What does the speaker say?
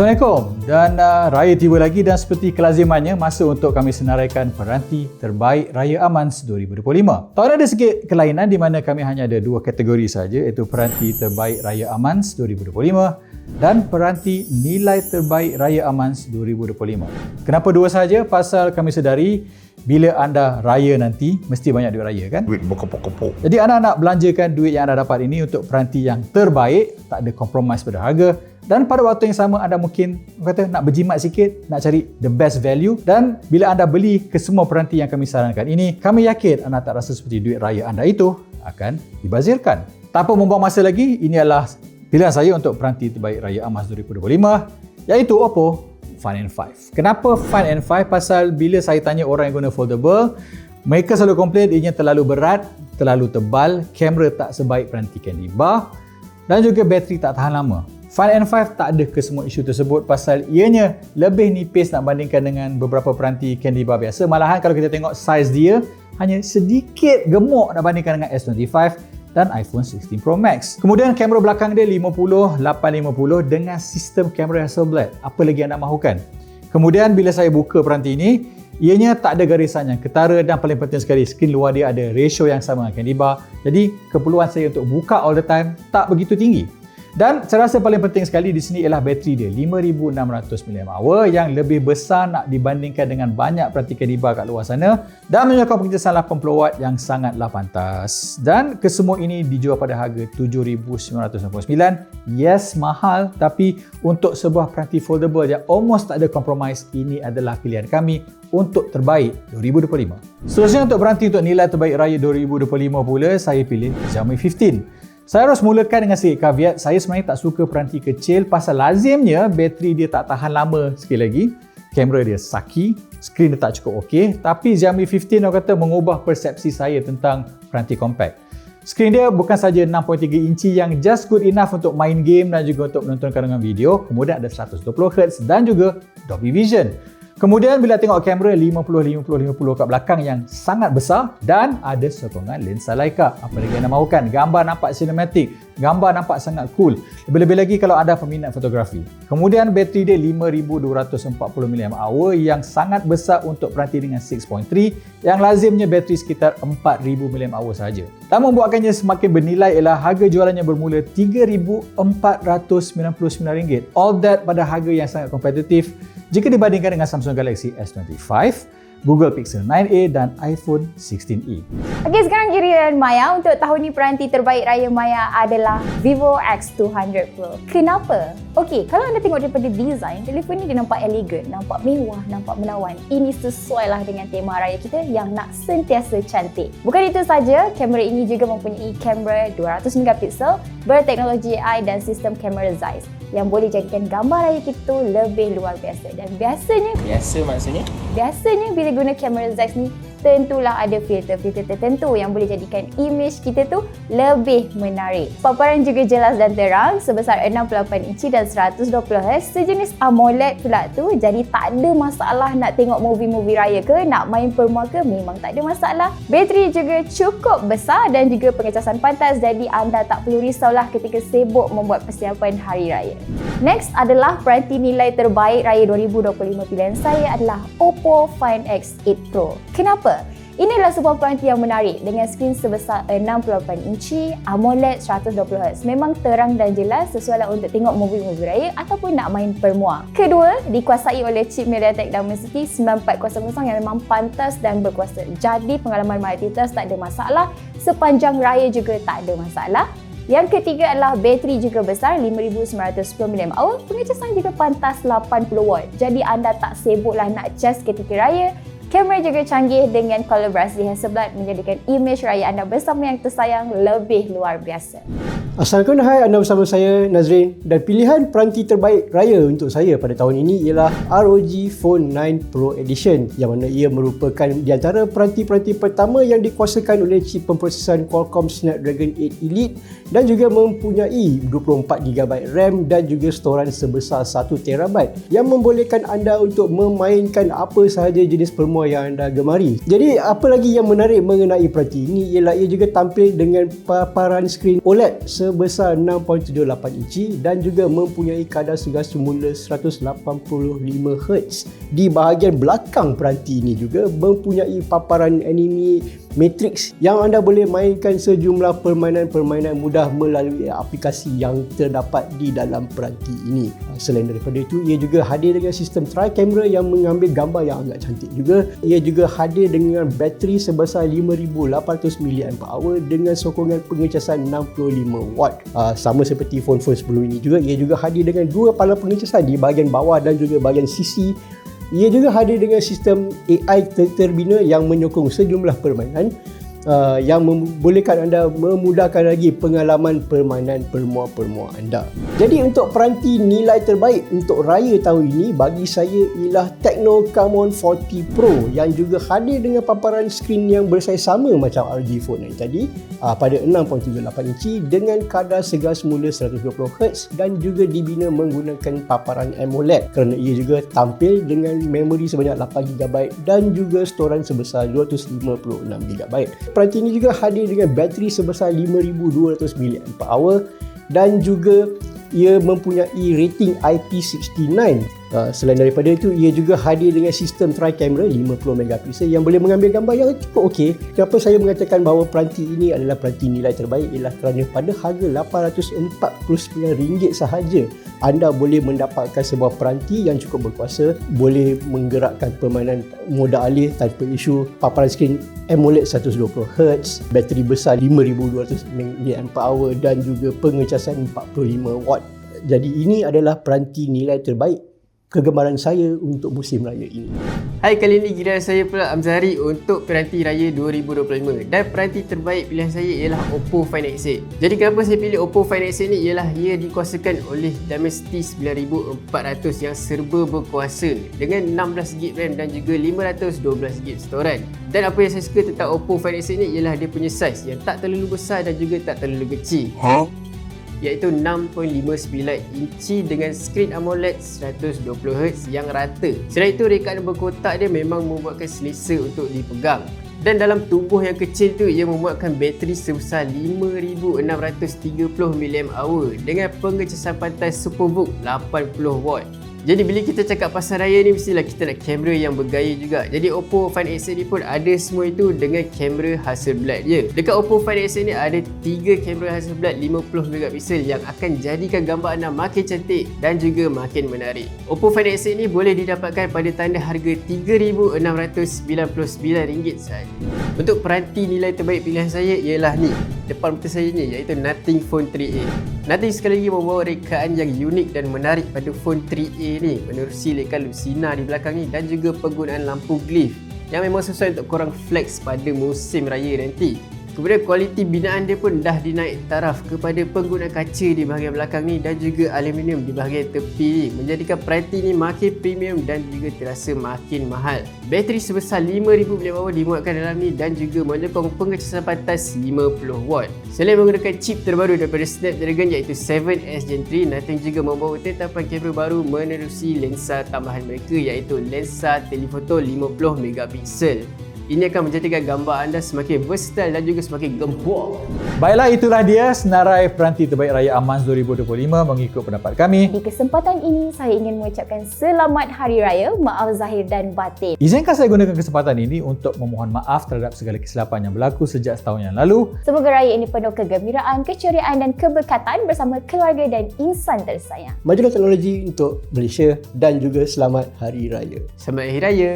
Assalamualaikum dan uh, raya tiba lagi dan seperti kelazimannya masa untuk kami senaraikan peranti terbaik Raya Amans 2025. Tahun ada sikit kelainan di mana kami hanya ada dua kategori saja iaitu peranti terbaik Raya Amans 2025 dan peranti nilai terbaik Raya Amans 2025. Kenapa dua saja? Pasal kami sedari bila anda raya nanti mesti banyak duit raya kan duit berkepuk-kepuk jadi anda nak belanjakan duit yang anda dapat ini untuk peranti yang terbaik tak ada kompromis pada harga dan pada waktu yang sama anda mungkin kata nak berjimat sikit nak cari the best value dan bila anda beli ke semua peranti yang kami sarankan ini kami yakin anda tak rasa seperti duit raya anda itu akan dibazirkan tanpa membuang masa lagi ini adalah pilihan saya untuk peranti terbaik raya Amas 2025 iaitu Oppo Find and 5. Kenapa Find and 5? Pasal bila saya tanya orang yang guna foldable, mereka selalu komplain ianya terlalu berat, terlalu tebal, kamera tak sebaik peranti Candy Bar dan juga bateri tak tahan lama. Find and 5 tak ada ke semua isu tersebut pasal ianya lebih nipis nak bandingkan dengan beberapa peranti Candy Bar biasa. Malahan kalau kita tengok saiz dia hanya sedikit gemuk nak bandingkan dengan S25 dan iPhone 16 Pro Max. Kemudian kamera belakang dia 50 850 dengan sistem kamera Hasselblad. Apa lagi anda mahukan? Kemudian bila saya buka peranti ini, ianya tak ada garisan yang ketara dan paling penting sekali skrin luar dia ada ratio yang sama dengan candy bar. Jadi keperluan saya untuk buka all the time tak begitu tinggi. Dan saya rasa paling penting sekali di sini ialah bateri dia 5600 mAh yang lebih besar nak dibandingkan dengan banyak perantikan diba kat luar sana dan menyokong pengecasan 80 watt yang sangatlah pantas. Dan kesemua ini dijual pada harga 7999. Yes, mahal tapi untuk sebuah peranti foldable yang almost tak ada compromise, ini adalah pilihan kami untuk terbaik 2025. Seterusnya untuk peranti untuk nilai terbaik raya 2025 pula, saya pilih Xiaomi 15. Saya harus mulakan dengan sedikit caveat, saya sebenarnya tak suka peranti kecil pasal lazimnya bateri dia tak tahan lama sekali lagi. Kamera dia saki, skrin dia tak cukup okey. Tapi Xiaomi 15 orang kata mengubah persepsi saya tentang peranti compact. Skrin dia bukan saja 6.3 inci yang just good enough untuk main game dan juga untuk menontonkan dengan video. Kemudian ada 120Hz dan juga Dolby Vision. Kemudian bila tengok kamera 50-50-50 kat belakang yang sangat besar dan ada sokongan lensa Leica. Apa lagi anda mahukan? Gambar nampak cinematic, gambar nampak sangat cool. Lebih-lebih lagi kalau ada peminat fotografi. Kemudian bateri dia 5240 mAh yang sangat besar untuk peranti dengan 6.3 yang lazimnya bateri sekitar 4000 mAh sahaja. Dan membuatkannya semakin bernilai ialah harga jualannya bermula RM3,499. All that pada harga yang sangat kompetitif jika dibandingkan dengan Samsung Galaxy S25, Google Pixel 9a dan iPhone 16e. Okey, sekarang giliran Maya untuk tahun ini peranti terbaik raya Maya adalah Vivo X200 Pro. Kenapa? Okey, kalau anda tengok daripada design, telefon ni dia nampak elegan, nampak mewah, nampak menawan. Ini sesuai lah dengan tema raya kita yang nak sentiasa cantik. Bukan itu saja, kamera ini juga mempunyai kamera 200 megapiksel berteknologi AI dan sistem kamera Zeiss yang boleh jadikan gambar raya kita tu lebih luar biasa. Dan biasanya... Biasa maksudnya? Biasanya bila guna kamera Zeiss ni, tentulah ada filter-filter tertentu yang boleh jadikan image kita tu lebih menarik. Paparan juga jelas dan terang sebesar 68 inci dan 120Hz sejenis AMOLED pula tu jadi tak ada masalah nak tengok movie-movie raya ke nak main permua ke memang tak ada masalah. Bateri juga cukup besar dan juga pengecasan pantas jadi anda tak perlu risaulah ketika sibuk membuat persiapan hari raya. Next adalah peranti nilai terbaik raya 2025 pilihan saya adalah Oppo Find X8 Pro. Kenapa? Apa? Ini adalah sebuah peranti yang menarik dengan skrin sebesar 68 inci, AMOLED 120Hz. Memang terang dan jelas sesuai untuk tengok movie-movie raya ataupun nak main permua. Kedua, dikuasai oleh chip MediaTek Dimensity 9400 yang memang pantas dan berkuasa. Jadi pengalaman multitask tak ada masalah, sepanjang raya juga tak ada masalah. Yang ketiga adalah bateri juga besar 5910 mAh, pengecasan juga pantas 80 watt. Jadi anda tak sibuklah nak cas ketika raya, Kamera juga canggih dengan kolaborasi Hasselblad menjadikan imej raya anda bersama yang tersayang lebih luar biasa. Assalamualaikum hai anda bersama saya Nazrin dan pilihan peranti terbaik raya untuk saya pada tahun ini ialah ROG Phone 9 Pro Edition yang mana ia merupakan di antara peranti-peranti pertama yang dikuasakan oleh chip pemprosesan Qualcomm Snapdragon 8 Elite dan juga mempunyai 24GB RAM dan juga storan sebesar 1TB yang membolehkan anda untuk memainkan apa sahaja jenis permulaan semua yang anda gemari. Jadi apa lagi yang menarik mengenai peranti ini ialah ia juga tampil dengan paparan skrin OLED sebesar 6.78 inci dan juga mempunyai kadar segar semula 185Hz. Di bahagian belakang peranti ini juga mempunyai paparan anime Matrix yang anda boleh mainkan sejumlah permainan-permainan mudah melalui aplikasi yang terdapat di dalam peranti ini. Selain daripada itu, ia juga hadir dengan sistem tri-camera yang mengambil gambar yang agak cantik juga. Ia juga hadir dengan bateri sebesar 5800 mAh dengan sokongan pengecasan 65 watt. Uh, sama seperti phone-phone sebelum ini juga, ia juga hadir dengan dua pala pengecasan di bahagian bawah dan juga bahagian sisi ia juga hadir dengan sistem AI terbina yang menyokong sejumlah permainan uh, yang membolehkan anda memudahkan lagi pengalaman permainan permua-permua anda. Jadi untuk peranti nilai terbaik untuk raya tahun ini bagi saya ialah Tecno Camon 40 Pro yang juga hadir dengan paparan skrin yang bersaiz sama macam ROG Phone 9 tadi uh, pada 6.78 inci dengan kadar segar semula 120Hz dan juga dibina menggunakan paparan AMOLED kerana ia juga tampil dengan memori sebanyak 8GB dan juga storan sebesar 256GB. Peranti ini juga hadir dengan bateri sebesar 5200 mAh dan juga ia mempunyai rating IP69 Uh, selain daripada itu, ia juga hadir dengan sistem tri-camera 50 megapixel yang boleh mengambil gambar yang cukup okey. Kenapa saya mengatakan bahawa peranti ini adalah peranti nilai terbaik ialah kerana pada harga RM849 sahaja, anda boleh mendapatkan sebuah peranti yang cukup berkuasa, boleh menggerakkan permainan moda alih tanpa isu, paparan skrin AMOLED 120Hz, bateri besar 5200 mAh dan juga pengecasan 45 watt. Jadi ini adalah peranti nilai terbaik kegemaran saya untuk musim raya ini. Hai, kali ini giliran saya pula Amzari untuk peranti raya 2025 dan peranti terbaik pilihan saya ialah Oppo Find X8. Jadi kenapa saya pilih Oppo Find X8 ni ialah ia dikuasakan oleh Dimensity 9400 yang serba berkuasa dengan 16GB RAM dan juga 512GB storan. Dan apa yang saya suka tentang Oppo Find X8 ni ialah dia punya saiz yang tak terlalu besar dan juga tak terlalu kecil. Huh? Iaitu 6.59 inci dengan skrin AMOLED 120Hz yang rata. Selain itu, rekaan berkotak dia memang membuatkan selesa untuk dipegang. Dan dalam tubuh yang kecil tu ia memuatkan bateri sebesar 5630 mAh dengan pengecasan pantai SuperVOOC 80W. Jadi bila kita cakap pasar raya ni mestilah kita nak kamera yang bergaya juga. Jadi Oppo Find X8 ni pun ada semua itu dengan kamera Hasselblad je. Dekat Oppo Find X8 ni ada 3 kamera Hasselblad 50 megapixel yang akan jadikan gambar anda makin cantik dan juga makin menarik. Oppo Find X8 ni boleh didapatkan pada tanda harga RM3,699 sahaja. Untuk peranti nilai terbaik pilihan saya ialah ni. Depan mata saya ni iaitu Nothing Phone 3a. Nothing sekali lagi membawa rekaan yang unik dan menarik pada Phone 3a ni menerusi lekan Lucina di belakang ni dan juga penggunaan lampu glyph yang memang sesuai untuk korang flex pada musim raya nanti. Kemudian kualiti binaan dia pun dah dinaik taraf kepada penggunaan kaca di bahagian belakang ni dan juga aluminium di bahagian tepi ni menjadikan peranti ni makin premium dan juga terasa makin mahal. Bateri sebesar 5000 mAh dimuatkan dalam ni dan juga menyokong pengecasan pantas 50W. Selain menggunakan chip terbaru daripada Snapdragon iaitu 7S Gen 3, Nothing juga membawa tetapan kamera baru menerusi lensa tambahan mereka iaitu lensa telefoto 50MP. Ini akan menjadikan gambar anda semakin versatile dan juga semakin gempur. Baiklah, itulah dia senarai peranti terbaik Raya Amans 2025 mengikut pendapat kami. Di kesempatan ini, saya ingin mengucapkan selamat Hari Raya, maaf zahir dan batin. Izinkan saya gunakan kesempatan ini untuk memohon maaf terhadap segala kesilapan yang berlaku sejak setahun yang lalu. Semoga raya ini penuh kegembiraan, keceriaan dan keberkatan bersama keluarga dan insan tersayang. Majulah teknologi untuk Malaysia dan juga selamat Hari Raya. Selamat Hari Raya.